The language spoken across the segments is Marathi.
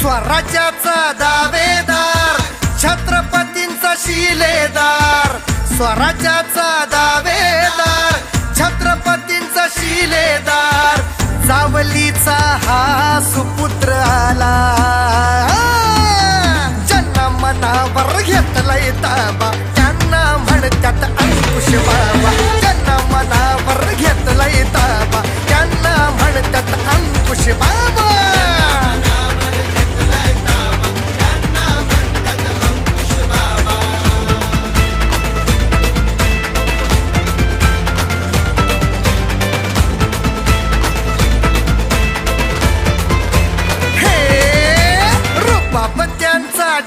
स्वराज्याचा दावेदार छत्रपतींचा शिलेदार. स्वराज्याचा दावेदार छत्रपतींचा शिलेदार. जावलीचा हा सुपुत्र आला. जन्म मनावर घेतलाय ताबा.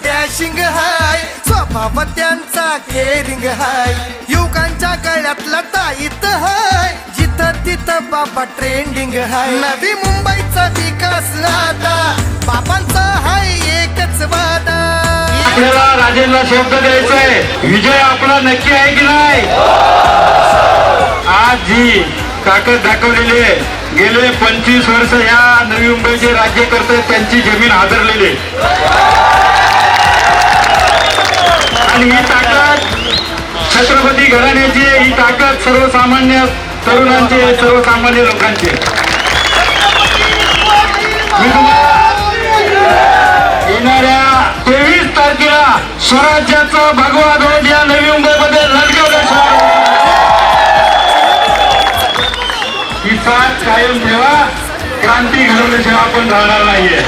डॅशिंग हाय स्वभाव त्यांचा केरिंग हाय युगांच्या गळ्यातला ताईत हाय जिथं तिथं बाबा ट्रेंडिंग हाय नवी मुंबईचा विकास आता बाबांचा हाय एकच वादा. आपल्याला राजेंना शब्द द्यायचा आहे विजय आपला नक्की आहे की नाही? आज जी ताकद दाखवलेली आहे. गेले पंचवीस वर्ष या नवी मुंबईचे राज्य करते त्यांची जमीन हादरलेली आहे. आणि ही ताकद छत्रपती घराण्याची आहे, ही ताकद सर्वसामान्य तरुणांची सर्वसामान्य लोकांची आहे. येणाऱ्या तेवीस तारखेला स्वराज्याचा भगवा ध्वज या नवी मुंबईमध्ये लटकवल्याशिवाय ही साथ कायम ठेवा. क्रांती घडवल्याशिवाय आपण राहणार नाहीये.